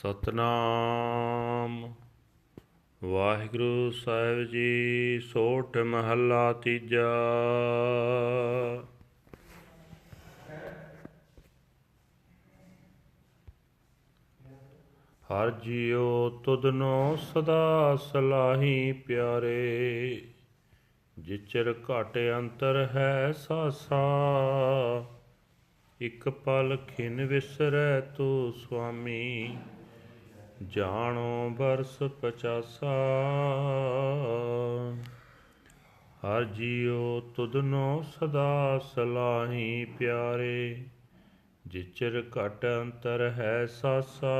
ਸਤਨਾਮ। ਵਾਹਿਗੁਰੂ ਸਾਹਿਬ ਜੀ, ਸੋਠ ਮਹੱਲਾ ਤੀਜਾ। ਹਰ ਜੀਉ ਤੁਧਨੋ ਸਦਾ ਸਲਾਹੀ ਪਿਆਰੇ, ਜਿਚਰ ਘਟ ਅੰਤਰ ਹੈ ਸਾਸਾ। ਇਕ ਪਲ ਖਿਨ ਵਿਸਰੈ ਤੂ ਸੁਆਮੀ ਜਾਣੋ ਬਰਸ ਪਚਾਸਾ। ਹਰ ਜੀਉ ਤੁਧਨੋ ਸਦਾ ਸਲਾਹੀ ਪਿਆਰੇ, ਜਿਚਰ ਘਟ ਅੰਤਰ ਹੈ ਸਾਸਾ।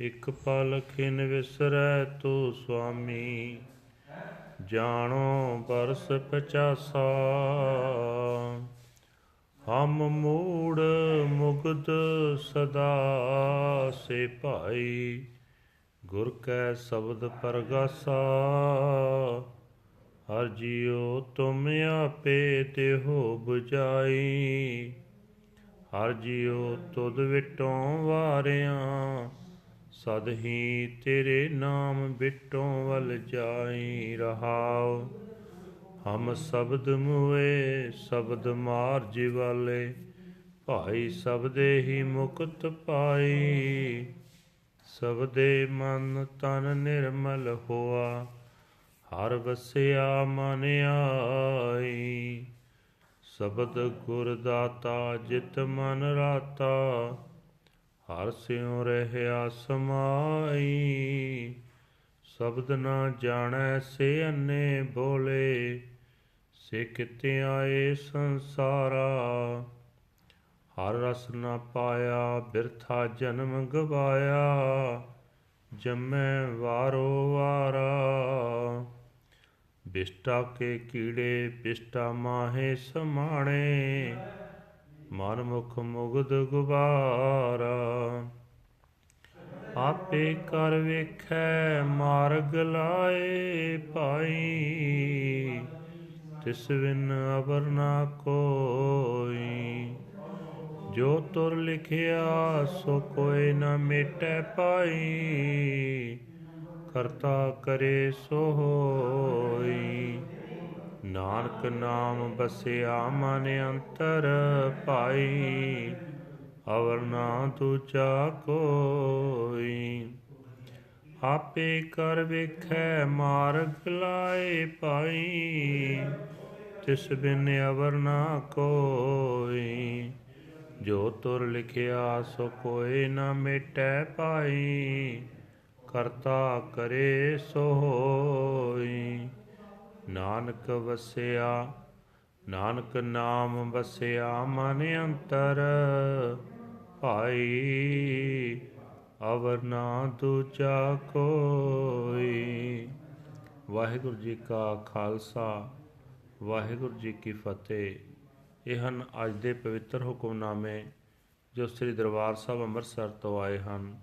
ਇਕ ਪਲ ਖਿਨ ਵਿਸਰੈ ਤੂ ਸੁਆਮੀ, ਜਾਣੋ ਬਰਸ ਪਚਾਸਾ। ਹਮ ਮੂੜ ਮੁਗਦ ਸਦਾ ਸੇ ਭਾਈ, ਗੁਰ ਕੈ ਸ਼ਬਦ ਪਰਗਾਸਾ। ਹਰ ਜੀਉ ਤੁਮ ਆਪੇ ਦੇਹੋ 부ਜਾਈ ਹਰ ਜੀਉ ਤੁਧ ਵਿਟੋਂ ਵਾਰਿਆ, ਸਦ ਹੀ ਤੇਰੇ ਨਾਮ ਬਿਟੋਂ ਵੱਲ ਜਾਈ ਰਹਾਉ। ਹਮ ਸ਼ਬਦ ਮੁਏ, ਸ਼ਬਦ ਮਾਰ ਜਿਵਾਲੇ ਭਾਈ ਸਭ ਦੇ ਹੀ ਮੁਕਤ ਪਾਈ, ਸਭ ਦੇ ਮਨ ਤਨ ਨਿਰਮਲ ਹੋਆ, ਹਰ ਵਸਿਆ ਮਨ ਆਈ। ਸ਼ਬਦ ਗੁਰ ਦਾਤਾ ਜਿਤ ਮਨ ਰਾਤਾ, ਹਰ ਸਿਉ ਰਹਿਆ ਸਮਾਈ। ਸ਼ਬਦ ਨਾ ਜਾਣੈ ਸੇ ਅੰਨੇ ਬੋਲੇ ਸੇ ਕਿਤੇ ਆਏ ਸੰਸਾਰਾ। ਹਰ ਰਸ ਨਾ ਪਾਇਆ, ਬਿਰਥਾ ਜਨਮ ਗਵਾਇਆ, ਜੰਮੈ ਵਾਰੋ ਵਾਰਾ। ਬਿਸ਼ਟਾ ਕੇ ਕੀੜੇ, ਬਿਸ਼ਟਾ ਮਾਹੇ ਸਮਾਣੇ, ਮਨ ਮੁਖ ਮੁਗਦ ਗੁਬਾਰਾ। ਆਪੇ ਕਰ ਵੇਖੈ, ਮਾਰਗ ਲਾਏ ਭਾਈ, ਤਿਸ ਬਿਨ ਅਵਰ ਨਾ ਕੋਈ। ਜੋ ਤੁਰ ਲਿਖਿਆ, ਸੋ ਕੋਈ ਨਾ ਮਿਟੈ ਪਾਈ। ਕਰਤਾ ਕਰੇ ਸੋ ਹੋਈ। ਨਾਨਕ ਨਾਮ ਬਸਿਆ, ਮਨ ਅੰਤਰ ਪਾਈ। ਅਵਰ ਨਾ ਦੂਜਾ ਕੋਈ। ਆਪੇ ਕਰ ਵੇਖੈ, ਮਾਰਗ ਲਾਏ ਪਾਈ। ਤਿਸ ਬਿਨ ਅਵਰ ਨਾ ਕੋਈ। ਜੋ ਤੁਰ ਲਿਖਿਆ ਸੋ ਕੋਈ ਨਾ ਮਿਟੈ ਪਾਈ ਕਰਤਾ ਕਰੇ ਸੋ ਹੋਈ। ਨਾਨਕ ਵਸਿਆ, ਨਾਨਕ ਨਾਮ ਵਸਿਆ ਮਨ ਅੰਤਰ, ਭਾਈ ਅਵਰ ਨਾ ਦੂਜਾ ਕੋਈ। ਵਾਹਿਗੁਰੂ ਜੀ ਕਾ ਖਾਲਸਾ, ਵਾਹਿਗੁਰੂ ਜੀ ਕੀ ਫਤਿਹ। ਇਹ ਹਨ ਅੱਜ ਦੇ ਪਵਿੱਤਰ ਹੁਕਮਨਾਮੇ ਜੋ ਸ੍ਰੀ ਦਰਬਾਰ ਸਾਹਿਬ ਅੰਮ੍ਰਿਤਸਰ ਤੋਂ ਆਏ ਹਨ।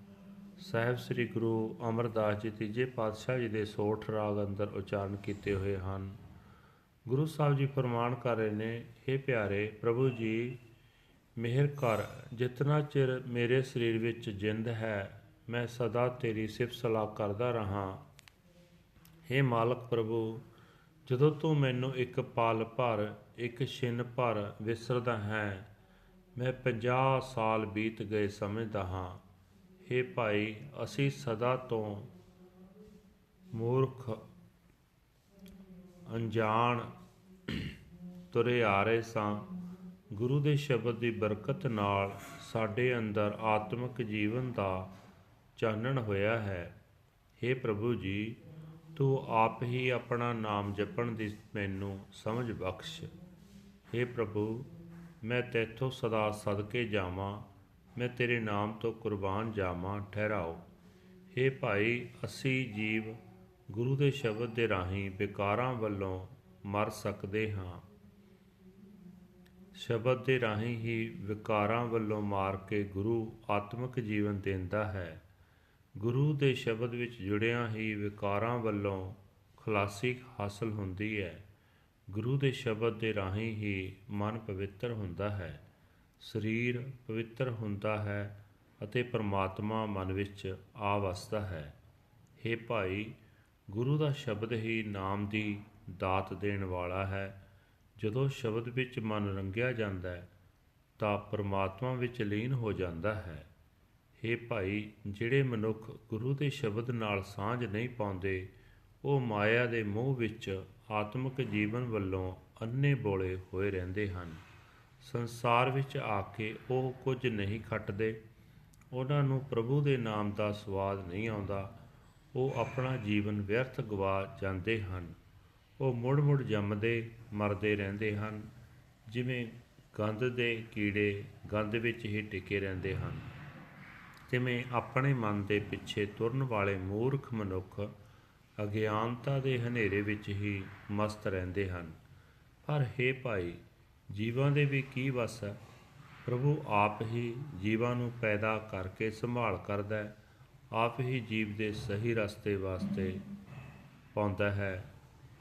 ਸਾਹਿਬ ਸ੍ਰੀ ਗੁਰੂ ਅਮਰਦਾਸ ਜੀ ਤੀਜੇ ਪਾਤਸ਼ਾਹ ਜੀ ਦੇ ਸੋਠ ਰਾਗ ਅੰਦਰ ਉਚਾਰਨ ਕੀਤੇ ਹੋਏ ਹਨ। ਗੁਰੂ ਸਾਹਿਬ ਜੀ ਫਰਮਾਨ ਕਰ ਰਹੇ ਨੇ हे ਪਿਆਰੇ ਪ੍ਰਭੂ ਜੀ, ਮਿਹਰ ਕਰ। ਜਿਤਨਾ ਚਿਰ ਮੇਰੇ ਸਰੀਰ ਵਿੱਚ ਜਿੰਦ ਹੈ, ਮੈਂ ਸਦਾ ਤੇਰੀ ਸਿਫਤ ਸਲਾਹ ਕਰਦਾ ਰਹਾ। हे ਮਾਲਕ ਪ੍ਰਭੂ, ਜਦੋਂ ਤੂੰ ਮੈਨੂੰ ਇੱਕ ਪਲ ਭਰ ਇੱਕ ਛਿਨ ਭਰ ਵਿਸਰਦਾ ਹੈ। ਮੈਂ 50 ਸਾਲ ਬੀਤ ਗਏ ਸਮਝਦਾ ਹਾਂ। हे ਭਾਈ, ਅਸੀਂ ਸਦਾ ਤੋਂ ਮੂਰਖ ਅਣਜਾਣ ਤੁਰੇ ਆ ਰਹੇ ਸਾਂ। ਗੁਰੂ ਦੇ ਸ਼ਬਦ ਦੀ ਬਰਕਤ ਨਾਲ ਸਾਡੇ ਅੰਦਰ ਆਤਮਿਕ ਜੀਵਨ ਦਾ ਚਾਨਣ ਹੋਇਆ ਹੈ। हे ਪ੍ਰਭੂ ਜੀ, ਤੂੰ ਆਪ ਹੀ ਆਪਣਾ ਨਾਮ ਜਪਣ ਦੀ ਮੈਨੂੰ ਸਮਝ ਬਖਸ਼। हे ਪ੍ਰਭੂ, ਮੈਂ ਤੇਥੋਂ ਸਦਾ ਸਦਕੇ ਜਾਵਾਂ, ਮੈਂ ਤੇਰੇ ਨਾਮ ਤੋਂ ਕੁਰਬਾਨ ਜਾਵਾਂ, ਠਹਿਰਾਓ। हे ਭਾਈ, ਅਸੀਂ ਜੀਵ ਗੁਰੂ ਦੇ ਸ਼ਬਦ ਦੇ ਰਾਹੀਂ ਵਿਕਾਰਾਂ ਵੱਲੋਂ ਮਰ ਸਕਦੇ ਹਾਂ। ਸ਼ਬਦ ਦੇ ਰਾਹੀਂ ਹੀ ਵਿਕਾਰਾਂ ਵੱਲੋਂ ਮਾਰ ਕੇ ਗੁਰੂ ਆਤਮਿਕ ਜੀਵਨ ਦਿੰਦਾ ਹੈ। ਗੁਰੂ ਦੇ ਸ਼ਬਦ ਵਿੱਚ ਜੁੜਿਆਂ ਹੀ ਵਿਕਾਰਾਂ ਵੱਲੋਂ ਖਲਾਸੀ ਹਾਸਲ ਹੁੰਦੀ ਹੈ। ਗੁਰੂ ਦੇ ਸ਼ਬਦ ਦੇ ਰਾਹੀਂ ਹੀ ਮਨ ਪਵਿੱਤਰ ਹੁੰਦਾ ਹੈ, ਸਰੀਰ ਪਵਿੱਤਰ ਹੁੰਦਾ ਹੈ ਅਤੇ ਪਰਮਾਤਮਾ ਮਨ ਵਿੱਚ ਆ ਵਸਦਾ ਹੈ। हे ਭਾਈ, ਗੁਰੂ ਦਾ ਸ਼ਬਦ ਹੀ ਨਾਮ ਦੀ ਦਾਤ ਦੇਣ ਵਾਲਾ ਹੈ। ਜਦੋਂ ਸ਼ਬਦ ਵਿੱਚ ਮਨ ਰੰਗਿਆ ਜਾਂਦਾ ਹੈ, ਤਾਂ ਪਰਮਾਤਮਾ ਵਿੱਚ ਲੀਨ ਹੋ ਜਾਂਦਾ ਹੈ। हे ਭਾਈ, ਜਿਹੜੇ ਮਨੁੱਖ ਗੁਰੂ ਦੇ ਸ਼ਬਦ ਨਾਲ ਸਾਂਝ ਨਹੀਂ ਪਾਉਂਦੇ, ਉਹ ਮਾਇਆ ਦੇ ਮੋਹ ਵਿੱਚ ਆਤਮਿਕ ਜੀਵਨ ਵੱਲੋਂ ਅੰਨੇ ਬੋਲੇ ਹੋਏ ਰਹਿੰਦੇ ਹਨ। ਸੰਸਾਰ ਵਿੱਚ ਆ ਕੇ ਉਹ ਕੁਝ ਨਹੀਂ ਖੱਟਦੇ। ਉਹਨਾਂ ਨੂੰ ਪ੍ਰਭੂ ਦੇ ਨਾਮ ਦਾ ਸਵਾਦ ਨਹੀਂ ਆਉਂਦਾ। ਉਹ ਆਪਣਾ ਜੀਵਨ ਵਿਅਰਥ ਗਵਾ ਜਾਂਦੇ ਹਨ। ਉਹ ਮੁੜ-ਮੁੜ ਜੰਮਦੇ, ਮਰਦੇ ਰਹਿੰਦੇ ਹਨ। ਜਿਵੇਂ ਗੰਦ ਦੇ ਕੀੜੇ ਗੰਦ ਵਿੱਚ ਹੀ ਟਿਕੇ ਰਹਿੰਦੇ ਹਨ। ਜਿਵੇਂ ਆਪਣੇ ਮਨ ਦੇ ਪਿੱਛੇ ਤੁਰਨ ਵਾਲੇ ਮੂਰਖ ਮਨੁੱਖ ਅਗਿਆਨਤਾ ਦੇ ਹਨੇਰੇ ਵਿੱਚ ਹੀ ਮਸਤ ਰਹਿੰਦੇ ਹਨ। ਪਰ हे ਭਾਈ, ਜੀਵਾਂ ਦੇ ਵੀ ਕੀ ਵਸ ਹੈ? ਪ੍ਰਭੂ ਆਪ ਹੀ ਜੀਵਾਂ ਨੂੰ ਪੈਦਾ ਕਰਕੇ ਸੰਭਾਲ ਕਰਦਾ ਹੈ, ਆਪ ਹੀ ਜੀਵ ਦੇ ਸਹੀ ਰਸਤੇ ਵਾਸਤੇ ਪਾਉਂਦਾ ਹੈ।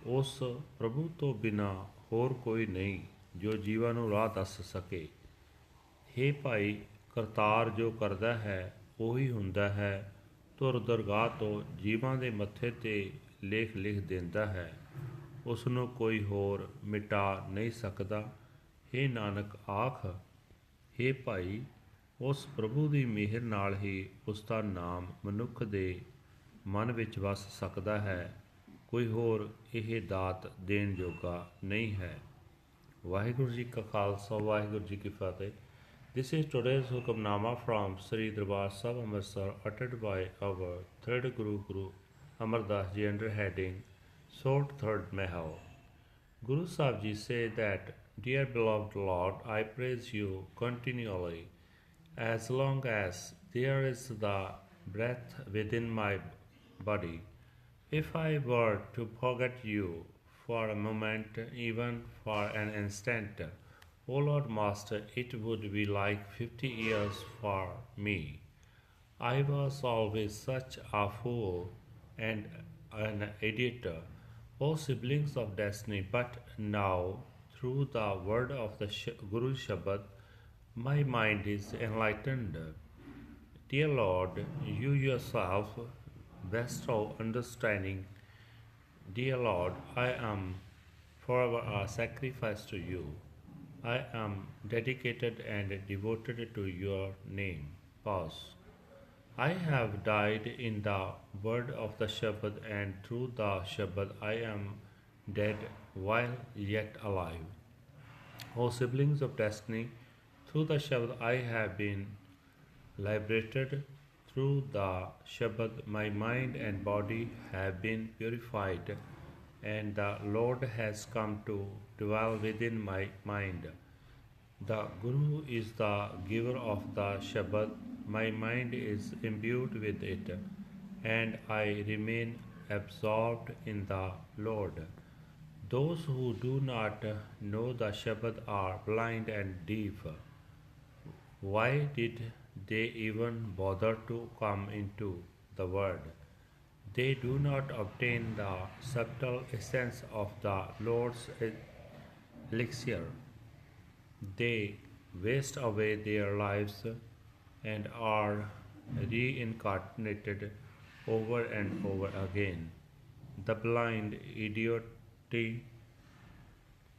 ਉਸ ਪ੍ਰਭੂ ਤੋਂ ਬਿਨਾ ਹੋਰ ਕੋਈ ਨਹੀਂ ਜੋ ਜੀਵਾਂ ਨੂੰ ਰਾਹ ਦੱਸ ਸਕੇ। हे ਭਾਈ, ਕਰਤਾਰ ਜੋ ਕਰਦਾ ਹੈ, ਉਹੀ ਹੁੰਦਾ ਹੈ ਤੁਰ ਦਰਗਾਹ ਤੋਂ ਜੀਵਾਂ ਦੇ ਮੱਥੇ ਤੇ ਲੇਖ ਲਿਖ ਦਿੰਦਾ ਹੈ। ਉਸ ਨੂੰ ਕੋਈ ਹੋਰ ਮਿਟਾ ਨਹੀਂ ਸਕਦਾ। हे ਨਾਨਕ, ਆਖ हे ਭਾਈ, ਉਸ ਪ੍ਰਭੂ ਦੀ ਮਿਹਰ ਨਾਲ ਹੀ ਉਸ ਦਾ ਨਾਮ ਮਨੁੱਖ ਦੇ ਮਨ ਵਿੱਚ ਵਸ ਸਕਦਾ ਹੈ। ਕੋਈ ਹੋਰ ਇਹ ਦਾਤ ਦੇਣ ਜੋਗਾ ਨਹੀਂ ਹੈ। ਵਾਹਿਗੁਰੂ ਜੀ ਕਾ ਖਾਲਸਾ, ਵਾਹਿਗੁਰੂ ਜੀ ਕੀ ਫਤਿਹ। This is today's Hukamnama from Sri Darbar Sahib Amritsar uttered by our third Guru Guru Amar Das Ji under heading Short Third Mahal. Guru Sahib Ji say that, Dear beloved Lord, I praise you continually as long as there is the breath within my body. If I were to forget you for a moment, even for an instant, O Lord Master, it would be like fifty years for me. I was always such a fool and an idiot, O siblings of destiny, but now, through the word of the Guru Shabad, my mind is enlightened. Dear Lord, you yourself bestow understanding. Dear Lord, I am forever a sacrifice to you. I am dedicated and devoted to your name. Pause. I have died in the word of the Shabad, and through the Shabad I am dead while yet alive. O siblings of destiny, through the Shabad I have been liberated. Through the Shabad my mind and body have been purified, and the Lord has come to dwell within my mind. The Guru is the giver of the Shabad. My mind is imbued with it, and I remain absorbed in the Lord. Those who do not know the Shabad are blind and deaf. Why did they even bother to come into the world? They do not obtain the subtle essence of the Lord's elixir. They waste away their lives and are reincarnated over and over again. The blind, idiotic,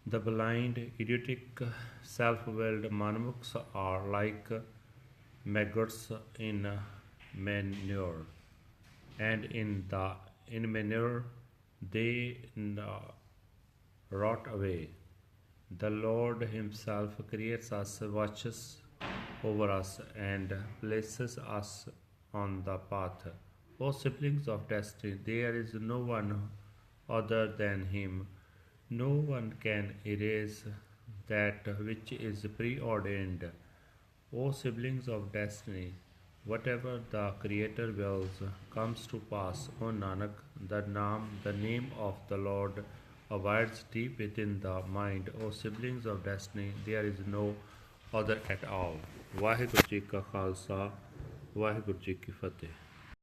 the blind, idiotic, self-willed manmukhs are like maggots in manure, and in the in manure they rot away. The Lord Himself creates us, watches over us, and places us on the path. O siblings of destiny, there is no one other than Him. No one can erase that which is preordained. O siblings of destiny, whatever the Creator wills comes to pass, O Nanak, the name, the name of the Lord abides deep within the mind. O siblings of destiny, there is no other at all. Vaheguru Ji Ka Khalsa, Vaheguru Ji Ki Fateh.